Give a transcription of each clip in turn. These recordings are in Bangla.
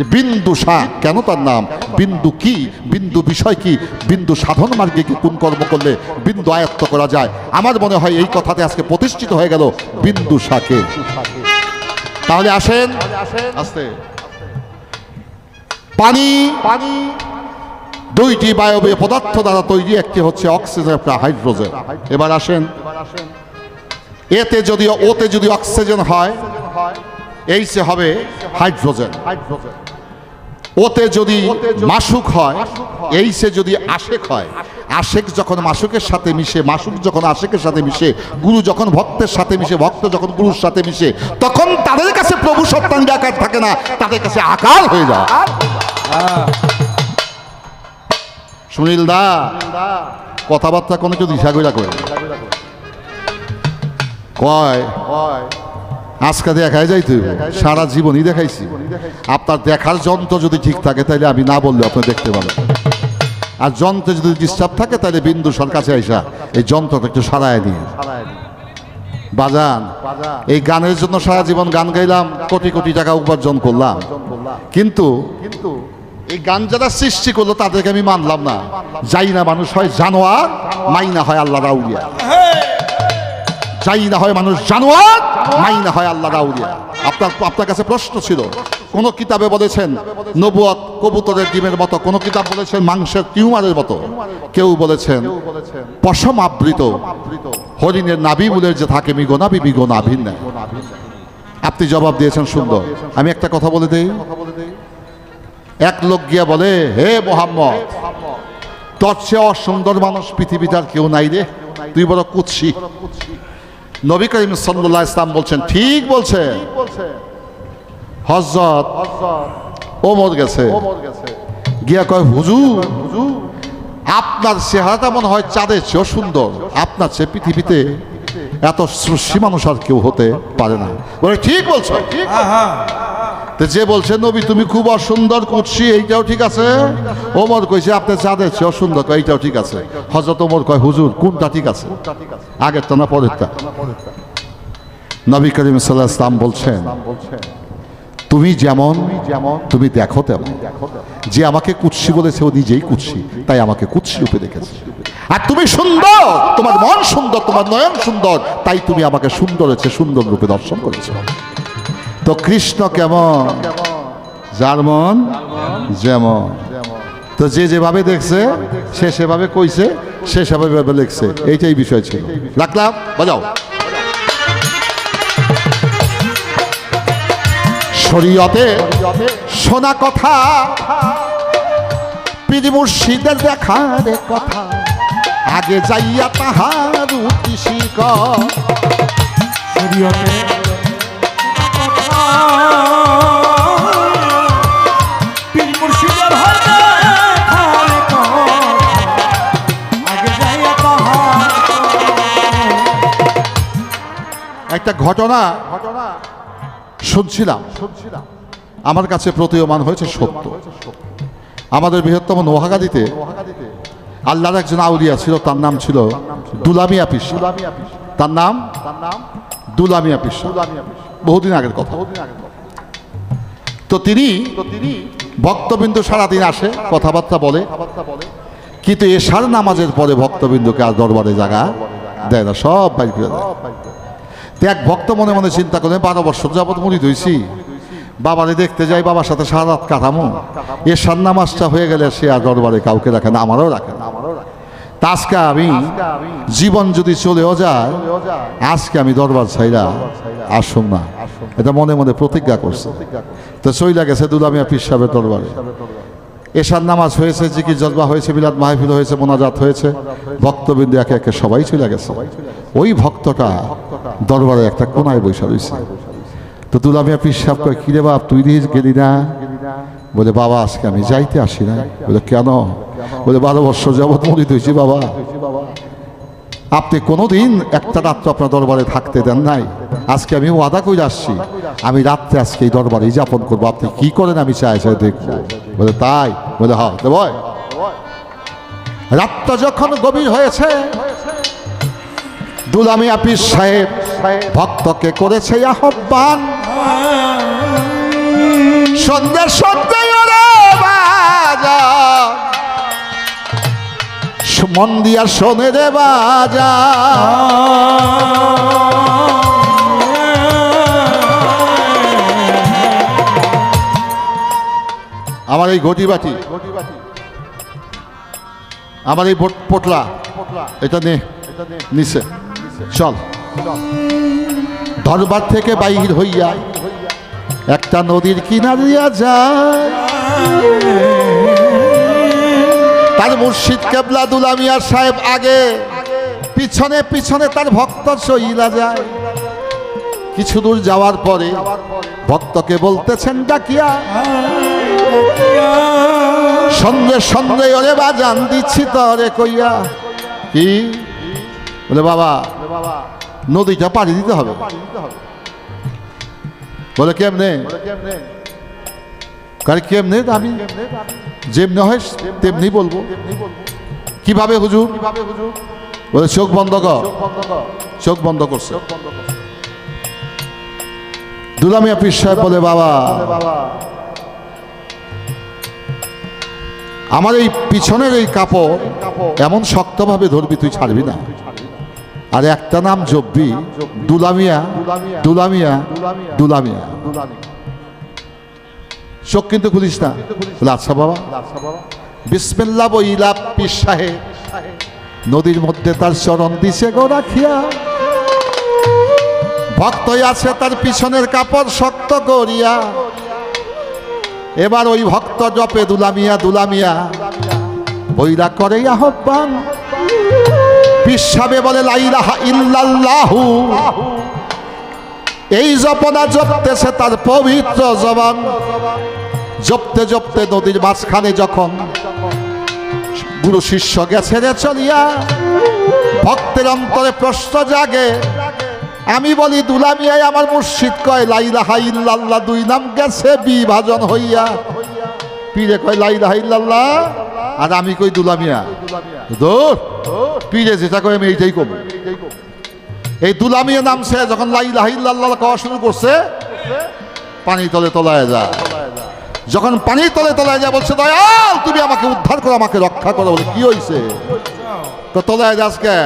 যে বিন্দু শাহ কেন তার নাম? বিন্দু কি? বিন্দু বিষয় কি? বিন্দু সাধন মার্গে কি কোন কর্ম করলে বিন্দু আয়ত্ত করা যায়? আমার মনে হয় এই কথাতে আজকে প্রতিষ্ঠিত হয়ে গেল বিন্দু শাকে তাহলে আসেন। আস্তে। পানি। পানি। দুইটি বায়বীয় পদার্থ দ্বারা তৈরি একটি হচ্ছে অক্সিজেন একটা হাইড্রোজেন। এবার আসেন। এতে যদি ওতে যদি অক্সিজেন হয় এইসে হবে হাইড্রোজেন। হাইড্রোজেন। ওতে যদি মাসুক হয় এইসে যদি আশেক হয় আশেক। যখন মাসুকের সাথে মিশে মাসুক যখন আশেকের সাথে মিশে গুরু যখন ভক্তের সাথে মিশে ভক্ত যখন গুরুর সাথে মিশে তখন তাদের কাছে প্রভু সত্যাঙ্গ আকার থাকে না তাদের কাছে আকার হয়ে যায়। সুনীল দা কথাবার্তা কোনো কেউ দিশা কইরা করে কয়? আজকে দেখাই যাইতে হইব। সারা জীবনই দেখাইছি। আপনার দেখার যন্ত্র যদি ঠিক থাকে তাহলে আমি না বললে আপনি দেখতে পাবেন। আর যন্ত্রে যদি ডিস্টার্ব থাকে তাহলে বিন্দু সর কাছে আইসা এই যন্ত্রটা একটু সারায় নিয়ে বাজান এই গানের জন্য সারা জীবন গান গাইলাম কোটি কোটি টাকা উপার্জন করলাম। কিন্তু কিন্তু এই গান যারা সৃষ্টি করল তাদেরকে আমি মানলাম না। যাই না মানুষ হয় জানোয়ার মাইনা হয় আল্লাহ রাউলিয়া যাই না হয় মানুষ জানোয়ার মাই না হয় আল্লাহ রাউলিয়া আপনার আপনার কাছে প্রশ্ন ছিল, কোন কিতাবে বলেছেন, নবুয়ত কবুতরের ডিমের মতো, কোন কিতাব বলেছেন, মাংসের টিউমারের মতো? কেউ বলেছেন, পশম আবৃত, হরিণের নাভি বুলের যে থাকে, মিগো নাভি, মিগো নাভিন নেয় আপনি জবাব দিয়েছেন সুন্দর। আমি একটা কথা বলে দেই। এক লোক গিয়া বলে, হে মোহাম্মদ, তোর চেয়ে অসুন্দর মানুষ পৃথিবীতে আর কেউ নাই রে। তুই বড় কুৎসি। নবী করিম সাল্লাল্লাহু ইসলাম বলছেন, ঠিক বলছে। হজরত ওমর গেছে। গিয়া কয়, হুজুর, আপনার চেহারাটা মনে হয় চাঁদের চেয়েও সুন্দর। আপনার চেয়ে পৃথিবীতে এত সৃষ্টি মানুষ আর কেউ হতে পারে না। বলে, ঠিক বলছো। ঠিক তো যে বলছে নবী তুমি খুব অসুন্দর কুৎসি এইটাও ঠিক আছে? ওমর কইছে আপনি চাঁদের চেয়েও সুন্দর কয়, এইটাও ঠিক আছে। হজরত ওমর কয় হুজুর কোনটা ঠিক আছে? আগেরটা না পরেরটা? নবী করিম সাল্লাহ ইসলাম বলছেন তুমি যেমন তুমি দেখো তেমন। যে আমাকে কুৎসি বলেছে ও নিজেই কুৎসি তাই আমাকে কুৎসি রূপে দেখেছে। আর তুমি সুন্দর তোমার মন সুন্দর তোমার নয়ন সুন্দর তাই তুমি আমাকে সুন্দর হচ্ছে সুন্দর রূপে দর্শন করেছ। তো কৃষ্ণ কেমন? যার মন, যেমন। তো যে যেভাবে দেখছে, সে সেভাবে কইছে, সে সেভাবে লিখছে। এইটাই বিষয় ছিল। রাখলাম, বাজাও। শরীয়তে শোনা কথা মুর্শিদের দেখার কথা। আগে যাইয়া তাহার উতি শিক শরীয়তে ঘটনা শুনছিলাম। আমার কাছে প্রতীয়মান হয়েছে সত্য। আমাদের বৃহত্তম নোহাগাদিতে আল্লাহর একজন আউলিয়া ছিল, তার নাম ছিল দুলামিয়া পিস তার নাম? তার নাম দুলামিয়া পিস বহুদিন আগের কথা। তো তিনি ভক্তবিন্দু সারাদিন আসে, কথাবার্তা বলে, কিন্তু এশার নামাজের পরে ভক্তবিন্দুকে আর দরবারে জায়গা দেয় না, সব বাইর দেয়। এক ভক্ত মনে মনে চিন্তা করে, বারো বছর যাবৎ মুড়ি ধুইছি। বাবারে দেখতে যাই, বাবার সাথে সারা রাত কাটামো। এ সান্নামাসটা হয়ে গেলে সে আর দরবারে কাউকে রাখে না, আমারও রাখে আজকে আমি, জীবন যদি চলেও যায়, আজকে আমি দরবার ছাইরা আসুন না। এটা মনে মনে প্রতিজ্ঞা করছে। তো চইলা গেছে দুলামিয়া পীর সাহেবের দরবারে। এশার নামাজ হয়েছে, জিকির জজবা হয়েছে বিলাদ মাহফিল হয়েছে, মোনাজাত হয়েছে। ভক্তবৃন্দ একে একে সবাই চলে গেছে। ওই ভক্তটা দরবারে একটা কোনায় বৈশা রয়েছে। তো দুলামিয়া পিস সাহেব কয়, কিরে বাপ, তুই দিয়ে গেলি না? বলে, বাবা, আজকে আমি যাইতে আসি না বলে, কেন? বলে, বারো বছর যাবৎ মরিত হয়েছি বাবা। আপনি কোনোদিন একটা রাত্র আপনার দরবারে থাকতে দেন নাই। আজকে আমি ওয়াদা করে আসছি। আমি রাত্রে আজকে এই দরবারে যাপন করব। আপনি কি করেন আমি চাই চাই দেখব। বলে, তাই। বলে হ্যাঁ দেব। রাতটা যখন গভীর হয়েছে, দুলামি আপিস সাহেব ভক্তকে করেছে আহ্বান। সন্ধ্যা সন্ধ্যে বাজা মন দিয়া শোনে রে বাজা। আমার এই ঘটি বাটি আমার এই পোটলা, এটা নে, নিচে, চল। দরবার থেকে বাইর হইয়া একটা নদীর কিনারিয়া যায়। তার মুর্শিদ কেবলা দুলামিয়া সাহেব আগে পিছনে পিছনে তার ভক্ত সইলা যায়। কিছু দূর যাওয়ার পরে ভক্তকে বলতেছেন, ডাকিয়া। সন্ধ্যে সন্ধ্যে ওরে বাজান দিচ্ছি তরে কইয়া। কি? বলে, বাবা, নদীটা পাড়ি দিতে হবে। বলে, কেমনে? কারে কেমনে আমি যেমনি হয় তেমনি বলব। কীভাবে হুজুর? বলে, চোখ বন্ধ কর। চোখ বন্ধ করছে। দুলামিয়া পীর সাহেব বলে, বাবা, আমার এই পিছনের এই কাপড় এমন শক্তভাবে ধরবি, তুই ছাড়বি না। আর একটা নাম জব্বি দুলামিয়া দুলামিয়া দুলামিয়া দুলামিয়া। চোখ কিন্তু খুলিস না। আচ্ছা বাবা। বিসমিল্লা বইলা সাহেব নদীর মধ্যে তার চরণ দিছে গো রাখিয়া। ভক্ত আছে তার পিছনের কাপড় শক্ত করিয়া। এবার ওই ভক্ত জপে দুলামিয়া দুলামিয়া। বইরা করে আহ্বান। বিশ্বাবে বলে লাইলাহা ইল্লাল্লাহু। এই জপনা জপতেছে তার পবিত্র জবান। জপতে জপতে নদীর মাঝখানে যখন গুরু শিষ্য গেছে রে চলিয়া, ভক্তের অন্তরে প্রশ্ন জাগে, আমি বলি, দুলামিয়ায় আমার মুর্শিদ কয় লাইলাহা ইল্লাল্লাহ, দুই নাম গেছে বিভাজন হইয়া। পীরে কয় লাইলাহা ইল্লাল্লাহ, আর আমি কই, দুলামিয়া। দূর পীরে যেটা কয়, আমি এইটাই কব। এই দুলামিয়া নাম সে যখন লাইলাহা ইল্লাল্লাহ কওয়া শুরু করছে পানি তলে তলায় যা যখন পানির তলে তলায় যা বলছে, দয়াল, তুমি আমাকে উদ্ধার করো, আমাকে রক্ষা করো। বলে, কি হইছে? তো তলায় যাস কে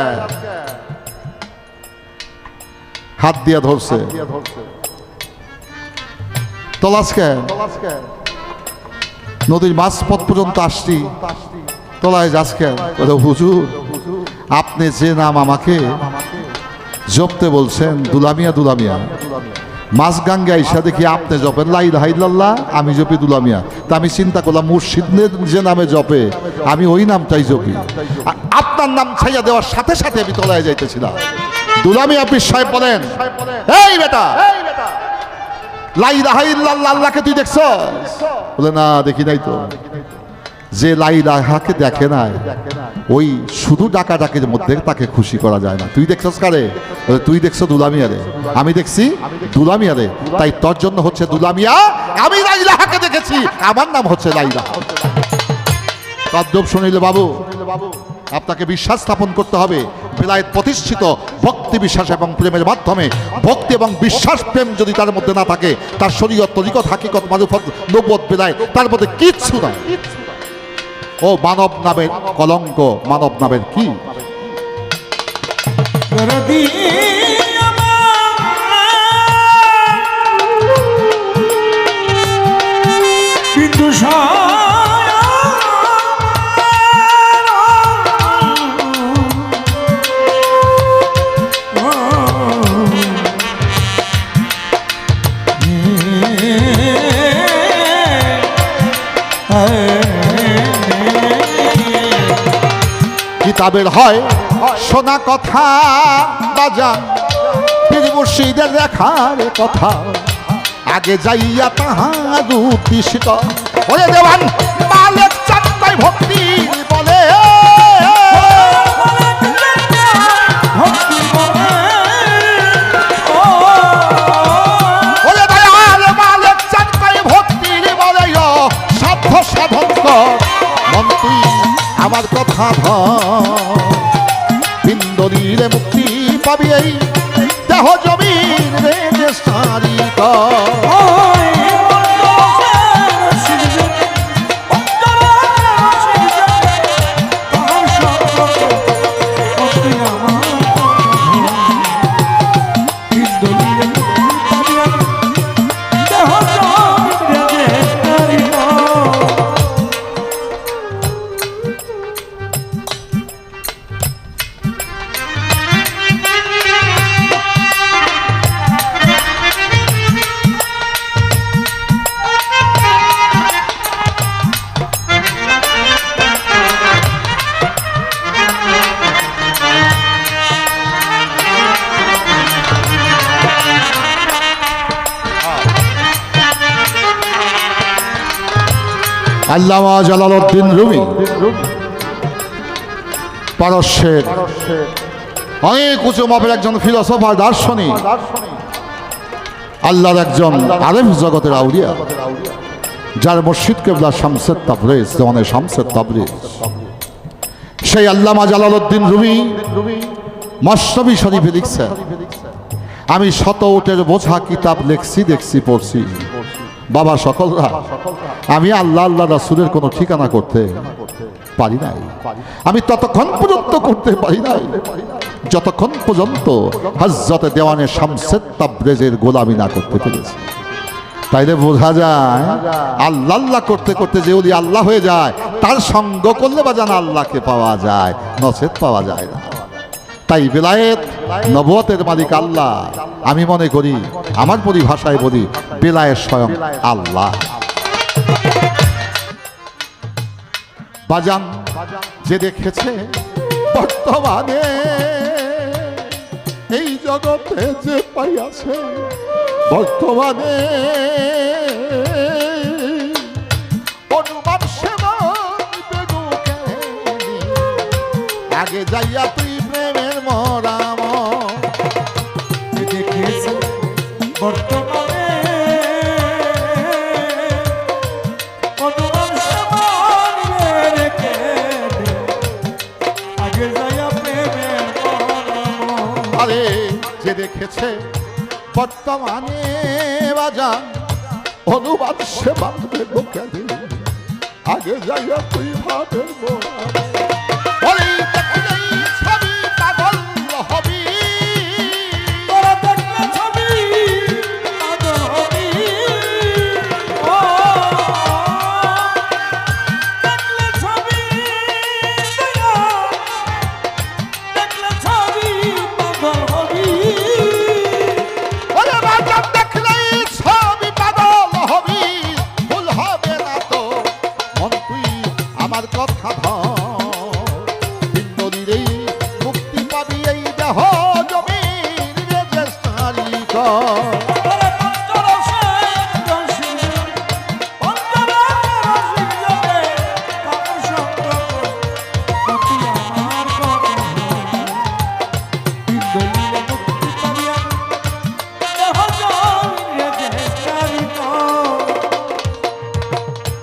হাত দিয়া ধরছে। নদীর মাঝপথ পর্যন্ত আসছি। তলায় যাস কে হুজুর, আপনি যে নাম আমাকে জপতে বলছেন, দুলামিয়া দুলামিয়া। মাছ গাঙ্গে আইসা দেখি আপনি জপেন লাই হাইল্লাহ আমি জপি দুলামিয়া। তা আমি চিন্তা করলাম মুর্শিদের যে নামে জপে, আমি ওই নামটাই জপি। আপনার নাম ছাইয়া দেওয়ার সাথে সাথে আমি তলায় যাইতেছিলাম। দুলামিয়া পীর সাহেব বলেন এই বেটা! লাই রাহাইল্লাহ আল্লাহকে তুই দেখছ বলে, না, দেখি নাই তো। যে লাই রাহাকে দেখে নাই, ওই শুধু ডাকা ডাকের মধ্যে তাকে খুশি করা যায় না। তুই দেখছস কারে? তুই দেখছ দুলামিয়া রে আমি দেখছি দুলামিয়া রে তাই তোর জন্য হচ্ছে দুলামিয়া, আমি লাইলাহাকে দেখেছি। আমার নাম হচ্ছে লাইলা তদ্রব শুনিলে বাবু, আপনাকে বিশ্বাস স্থাপন করতে হবে। বেলায়েত প্রতিষ্ঠিত ভক্তি বিশ্বাস এবং প্রেমের মাধ্যমে, ভক্তি এবং বিশ্বাস প্রেম যদি তার মধ্যে না থাকে, তার শরীয়ত, তরিকত, হাকিকত, মারুফত নব্বত বেলায় তার মধ্যে কিচ্ছু নাই। ও মানব নামের কলঙ্ক মানব নামের কি? কিতাবের হয়। শোনা কথা বাজান পীর মুর্শিদের দেখার কথা। আগে যাইয়া তাহা ওরে দেওয়ান, মালেক চারটায় ভক্তি। আমার কথা ধর মুক্তি পাবি এই দেহ জমির রে যে সারি আল্লামা জালালউদ্দিন রুমি। পারস্যের অনেক উঁচু মাপের একজন ফিলোসফার দার্শনিক। আল্লাহর একজন আরেফ জগতের আউরিয়া যার মসজিদ কেবলা শামসের তাবরেজ দেওয়ানে শামসের তাবরেজ। সেই আল্লামা জালালউদ্দিন রুমি মস্তবি শরীফে লিখছেন, আমি শত উটের বোঝা কিতাব লেখছি, দেখছি, পড়ছি। বাবা সকলরা, আমি আল্লাহ আল্লাহ রাসুলের কোনো ঠিকানা করতে পারি নাই। আমি ততক্ষণ পর্যন্ত করতে পারি নাই। যতক্ষণ পর্যন্ত হজরতে দেওয়ানে শামসেদ তাবরেজের গোলামি না করতে পেরেছি। তাইলে বোঝা যায়, আল্লাহ আল্লাহ করতে করতে যে ওলি আল্লাহ হয়ে যায়, তার সঙ্গ করলে বা জানা আল্লাহকে পাওয়া যায় নচেত পাওয়া যায় না। তাই বেলায়েত নবতের মালিক আল্লাহ। আমি মনে করি, আমার পরিভাষায় বলি, বেলায়েত স্বয়ং আল্লাহ। বাজান, যে দেখেছে বর্তমানে এই জগতে যে পাইয়াছে, বর্তমানে আগে যাইয়া তুই বর্তমানে বাজা অনুবাদ সে বাঁধবে বুকে দিল আগে যাইয়া তুই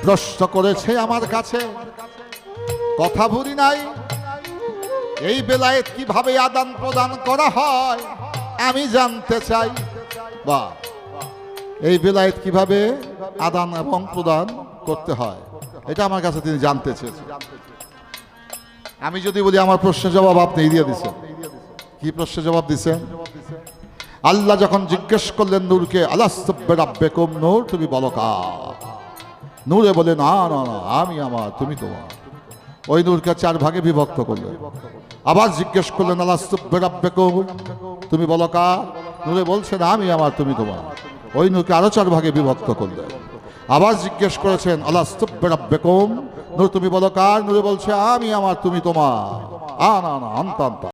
প্রশ্ন করেছে আমার কাছে। কথা ভুলি নাই। এই বেলায়েত কীভাবে আদান প্রদান করা হয়, আমি জানতে চাই। বা, এই বেলায়েত কীভাবে আদান এবং প্রদান করতে হয়, এটা আমার কাছে তিনি জানতে চেয়েছেন। আমি যদি বলি, আমার প্রশ্নের জবাব আপনি দিয়ে দিচ্ছেন কি প্রশ্নের জবাব দিচ্ছেন আল্লাহ যখন জিজ্ঞেস করলেন নূরকে আল্লাহ রাব্বেকুম নূর, তুমি বলো কা নূরে বলে, না না না, আমি আমার, তুমি তোমার। ওই নূরকে চার ভাগে বিভক্ত করলেন আবার জিজ্ঞেস করলেন তুমি বলো কা নূরে বলছে না আমি আমার, তুমি তোমার। ওই নূরকে আরও চার ভাগে বিভক্ত করলেন। আবার জিজ্ঞেস করেছেন আল্লাহ রাব্বেকুম নূর, তুমি বলো, কার? নূরে বলছে, আমি আমার, তুমি তোমার। আ, না না